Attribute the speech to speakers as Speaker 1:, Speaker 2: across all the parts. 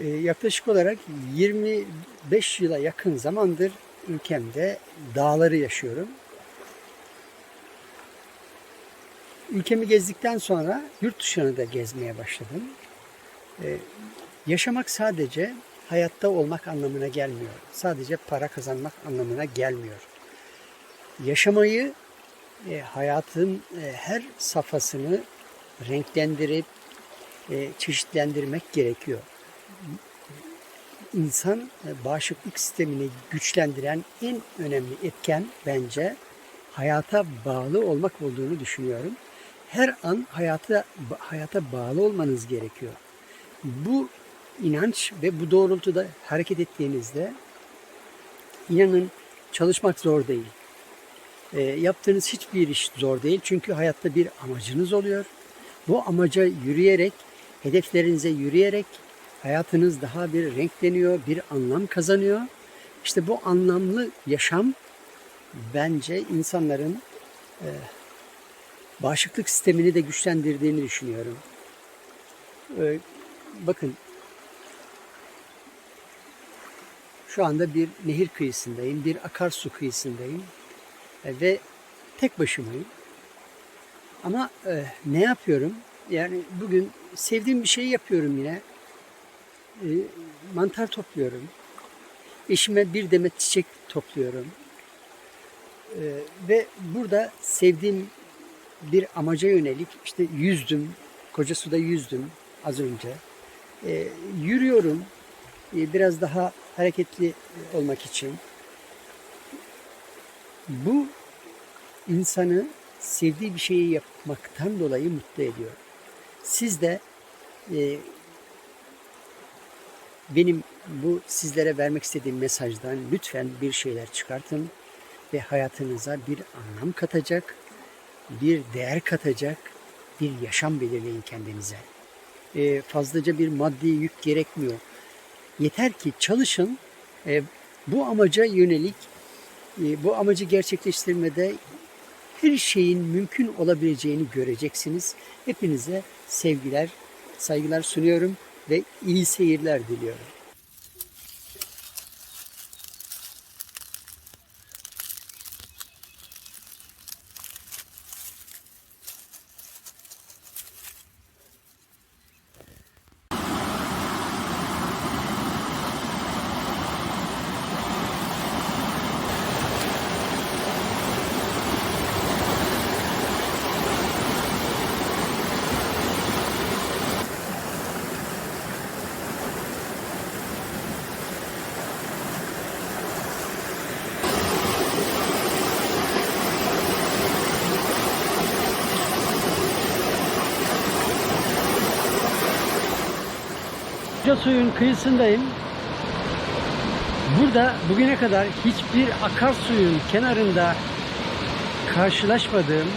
Speaker 1: Ee, yaklaşık olarak 25 yıla yakın zamandır ülkemde dağları yaşıyorum. Ülkemi gezdikten sonra yurt dışını da gezmeye başladım. Ee, yaşamak sadece hayatta olmak anlamına gelmiyor. Sadece para kazanmak anlamına gelmiyor. Yaşamayı e, hayatın e, her safhasını renklendirip e, çeşitlendirmek gerekiyor. İnsan e, bağışıklık sistemini güçlendiren en önemli etken bence hayata bağlı olmak olduğunu düşünüyorum. Her an hayata hayata bağlı olmanız gerekiyor. Bu inanç ve bu doğrultuda hareket ettiğinizde inanın çalışmak zor değil. E, yaptığınız hiçbir iş zor değil. Çünkü hayatta bir amacınız oluyor. Bu amaca yürüyerek, hedeflerinize yürüyerek hayatınız daha bir renkleniyor, bir anlam kazanıyor. İşte bu anlamlı yaşam bence insanların e, bağışıklık sistemini de güçlendirdiğini düşünüyorum. E, bakın şu anda bir nehir kıyısındayım, bir akarsu kıyısındayım e, ve tek başımayım. Ama e, ne yapıyorum? Yani bugün sevdiğim bir şey yapıyorum yine. E, mantar topluyorum. Eşime bir demet çiçek topluyorum. E, ve burada sevdiğim bir amaca yönelik işte yüzdüm. Koca suda yüzdüm az önce. E, yürüyorum. Biraz daha hareketli olmak için. Bu insanı sevdiği bir şeyi yapmaktan dolayı mutlu ediyor. Siz de benim bu sizlere vermek istediğim mesajdan lütfen bir şeyler çıkartın ve hayatınıza bir anlam katacak, bir değer katacak bir yaşam belirleyin kendinize. E, fazlaca bir maddi yük gerekmiyor. Yeter ki çalışın, e, bu amaca yönelik, e, bu amacı gerçekleştirmede her şeyin mümkün olabileceğini göreceksiniz. Hepinize sevgiler, saygılar sunuyorum ve iyi seyirler diliyorum. Koca suyun kıyısındayım. Burada bugüne kadar hiçbir akarsuyun kenarında karşılaşmadığım,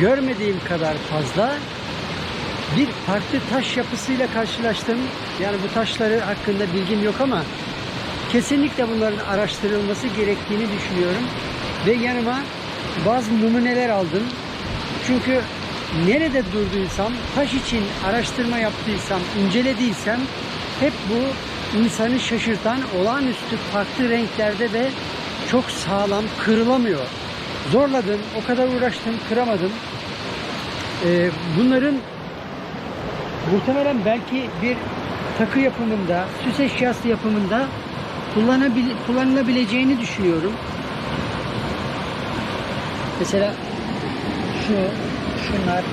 Speaker 1: görmediğim kadar fazla bir farklı taş yapısıyla karşılaştım. Yani bu taşları hakkında bilgim yok ama kesinlikle bunların araştırılması gerektiğini düşünüyorum. Ve yanıma bazı numuneler aldım. Çünkü nerede durduysam, taş için araştırma yaptıysam, incelediysem hep bu insanı şaşırtan olağanüstü farklı renklerde ve çok sağlam, kırılamıyor. Zorladım, o kadar uğraştım, kıramadım. Ee, bunların muhtemelen belki bir takı yapımında, süs eşyası yapımında kullanabil kullanılabileceğini düşünüyorum. Mesela şu, şunlar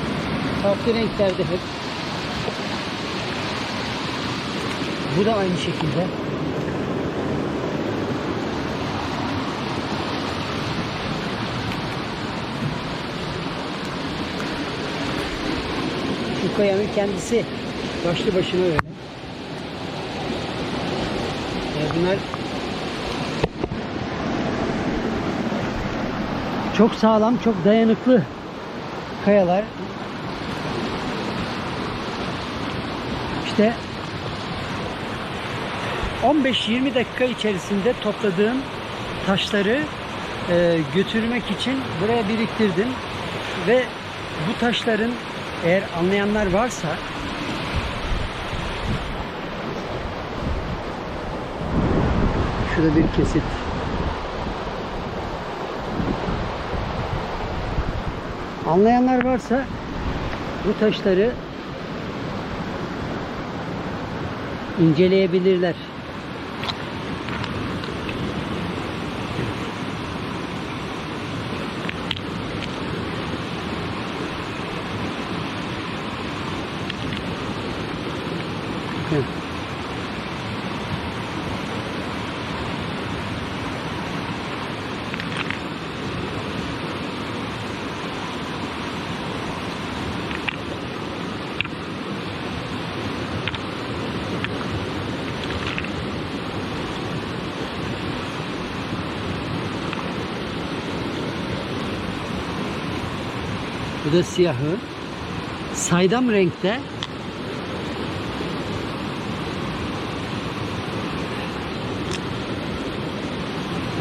Speaker 1: farklı renklerde hep. Bu da aynı şekilde. Şu kayanın kendisi başlı başına öyle. Yani bunlar çok sağlam, çok dayanıklı kayalar. İşte 15-20 dakika içerisinde topladığım taşları e, götürmek için buraya biriktirdim. Ve bu taşların eğer anlayanlar varsa şurada bir kesit Anlayanlar varsa bu taşları inceleyebilirler. Bu da siyahı. Saydam renkte.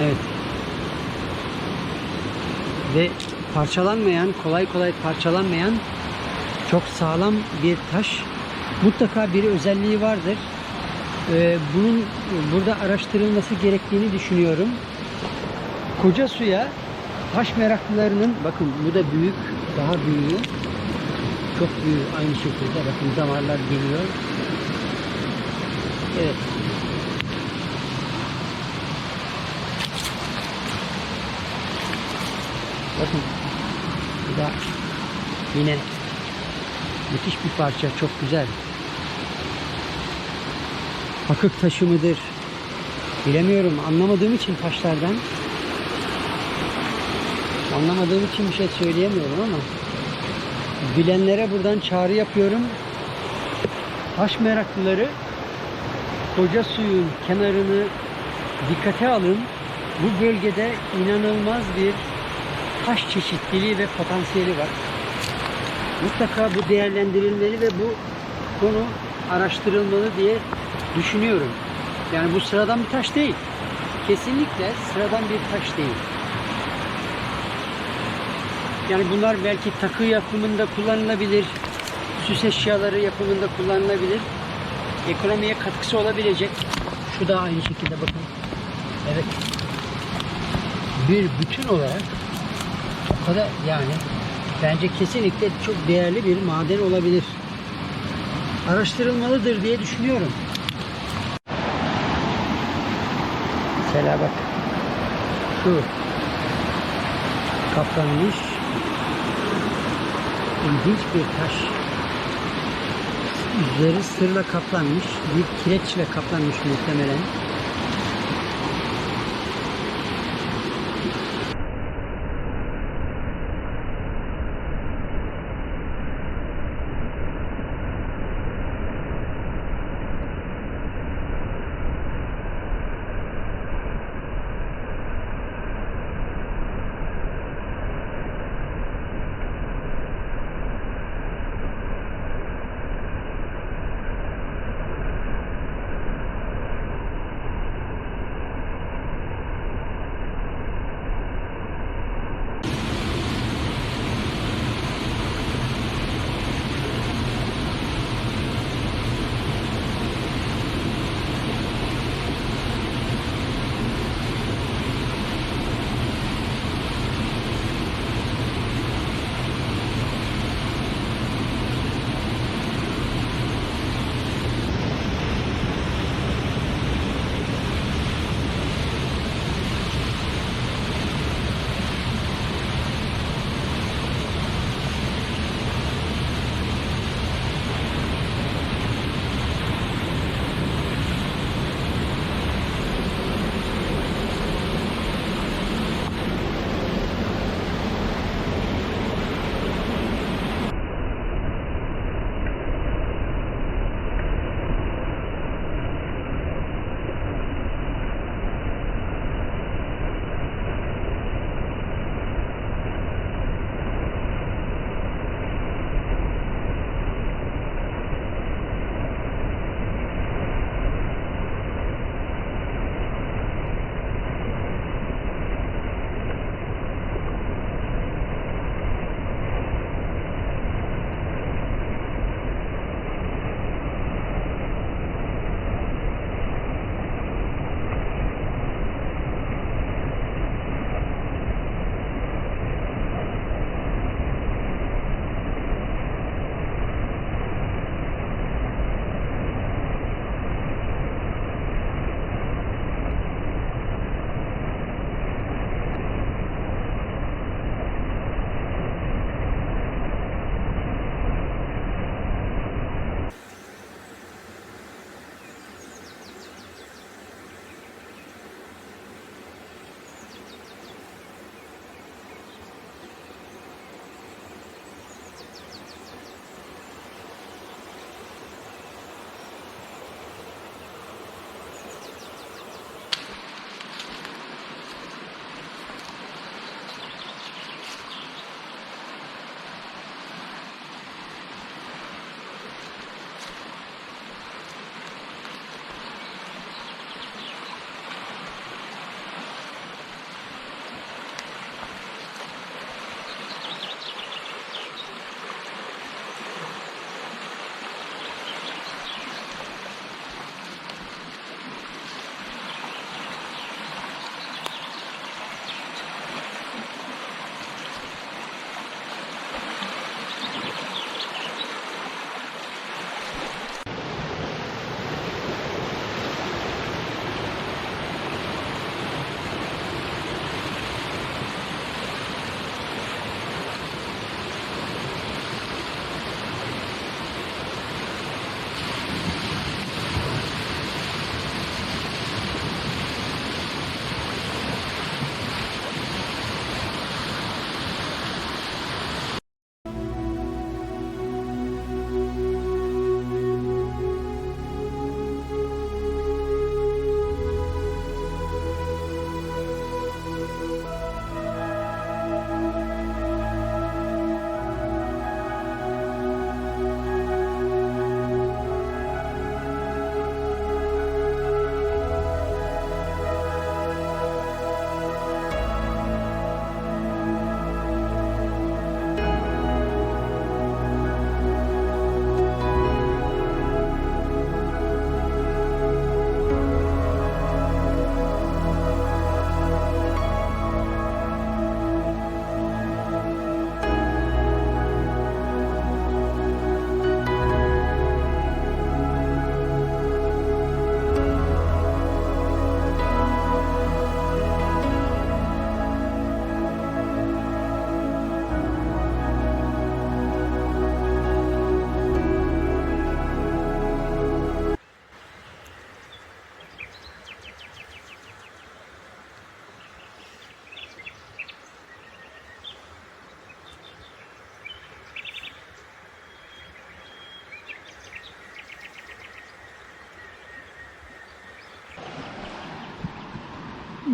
Speaker 1: Evet. Ve parçalanmayan, kolay kolay parçalanmayan çok sağlam bir taş. Mutlaka bir özelliği vardır. Ee, bunun burada araştırılması gerektiğini düşünüyorum. Koca suya taş meraklılarının bakın bu da büyük, daha büyüğü. Çok büyük aynı şekilde bakın damarlar geliyor. Evet. Bakın bu da yine müthiş bir parça çok güzel. Akık taşı mıdır? Bilemiyorum. Anlamadığım için taşlardan anlamadığım için bir şey söyleyemiyorum ama bilenlere buradan çağrı yapıyorum. Taş meraklıları koca suyun kenarını dikkate alın. Bu bölgede inanılmaz bir taş çeşitliliği ve potansiyeli var. Mutlaka bu değerlendirilmeli ve bu konu araştırılmalı diye düşünüyorum. Yani bu sıradan bir taş değil. Kesinlikle sıradan bir taş değil. Yani bunlar belki takı yapımında kullanılabilir, süs eşyaları yapımında kullanılabilir. Ekonomiye katkısı olabilecek. Şu da aynı şekilde bakın. Evet. Bir bütün olarak o kadar yani bence kesinlikle çok değerli bir maden olabilir. Araştırılmalıdır diye düşünüyorum. Mesela bak. Şu kaplanmış ilginç bir taş. Üzeri sırla kaplanmış. Bir kireçle kaplanmış muhtemelen.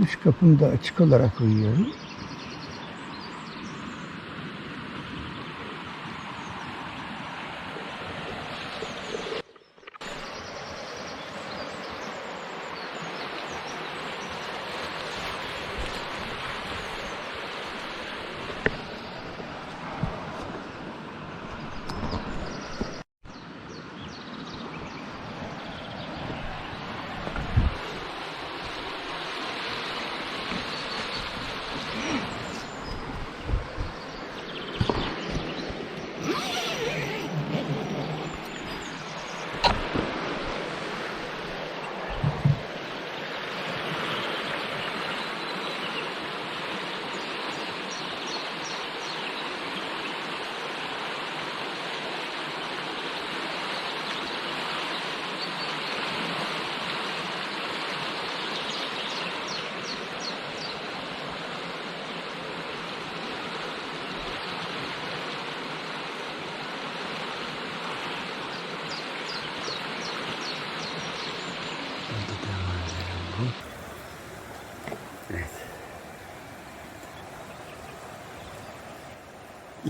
Speaker 1: Üst kapımı da açık olarak uyuyorum.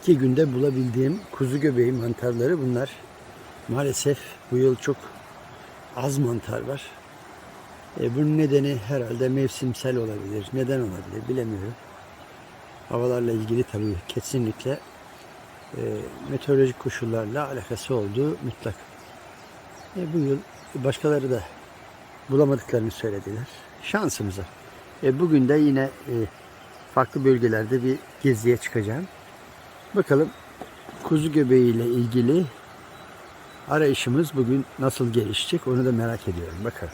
Speaker 1: İki günde bulabildiğim kuzu göbeği mantarları bunlar. Maalesef bu yıl çok az mantar var. E, bunun nedeni herhalde mevsimsel olabilir. Neden olabilir bilemiyorum. Havalarla ilgili tabii kesinlikle e, meteorolojik koşullarla alakası olduğu mutlak. E, bu yıl başkaları da bulamadıklarını söylediler. Şansımıza. E, bugün de yine e, farklı bölgelerde bir geziye çıkacağım. Bakalım kuzu göbeği ile ilgili arayışımız bugün nasıl gelişecek onu da merak ediyorum. Bakalım.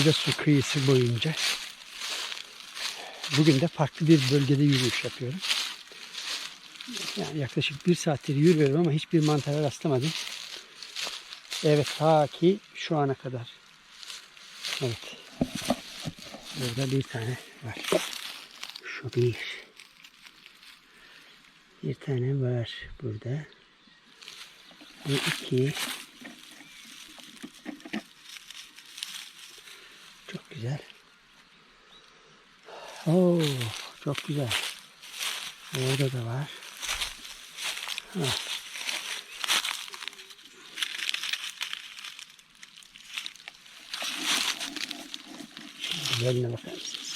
Speaker 1: Koca su kıyısı boyunca bugün de farklı bir bölgede yürüyüş yapıyorum. Yani yaklaşık bir saattir yürüyorum ama hiçbir mantara rastlamadım. Evet ta ki şu ana kadar. Evet. Burada bir tane var. Şu bir. Bir tane var burada. Bu iki. Çok güzel. Oo, çok güzel. Orada da var. Ha. Güzeline bakar mısınız?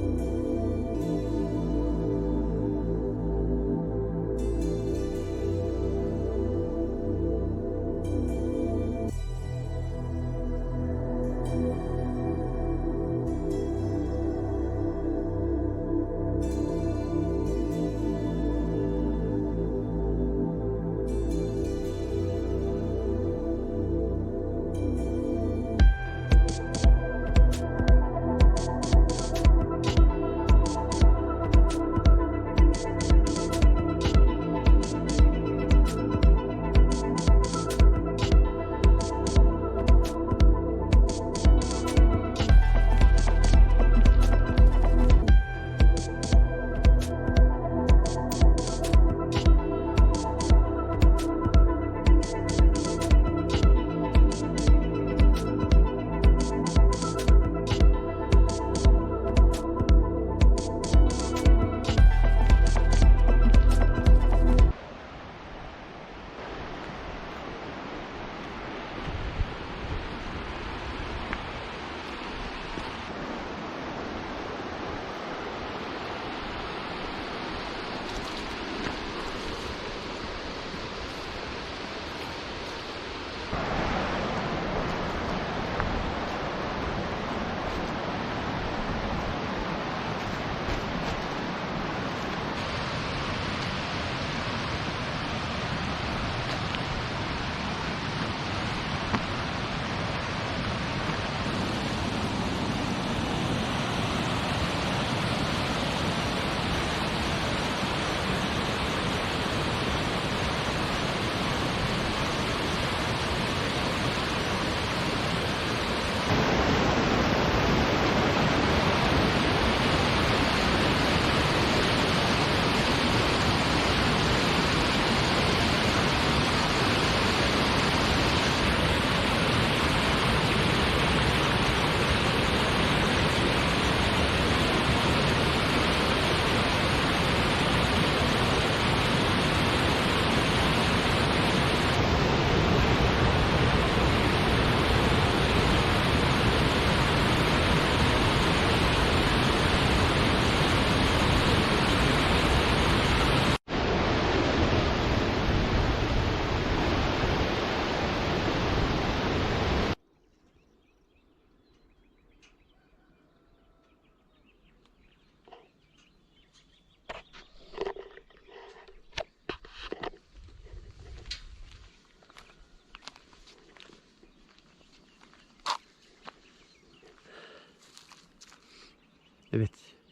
Speaker 1: thank you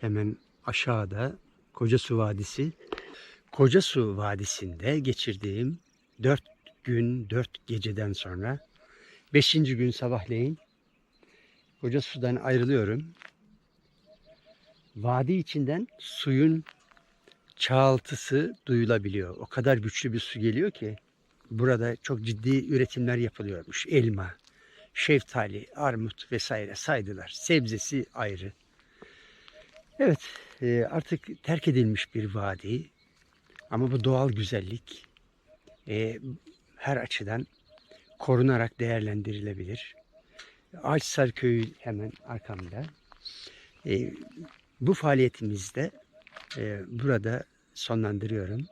Speaker 1: Hemen aşağıda Kocasu Vadisi. Kocasu Vadisi'nde geçirdiğim 4 gün 4 geceden sonra 5. gün sabahleyin Kocasu'dan ayrılıyorum. Vadi içinden suyun çağıltısı duyulabiliyor. O kadar güçlü bir su geliyor ki burada çok ciddi üretimler yapılıyormuş. Elma, şeftali, armut vesaire saydılar. Sebzesi ayrı. Evet e, artık terk edilmiş bir vadi ama bu doğal güzellik e, her açıdan korunarak değerlendirilebilir. Ağaçsar Köyü hemen arkamda. E, bu faaliyetimizde e, burada sonlandırıyorum.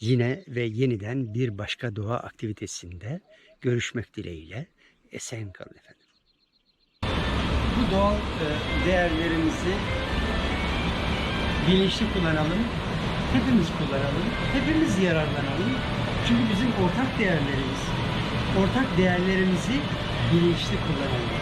Speaker 1: Yine ve yeniden bir başka doğa aktivitesinde görüşmek dileğiyle esen kalın efendim. Bu doğal değerlerimizi bilinçli kullanalım. Hepimiz kullanalım. Hepimiz yararlanalım. Çünkü bizim ortak değerlerimiz. Ortak değerlerimizi bilinçli kullanalım.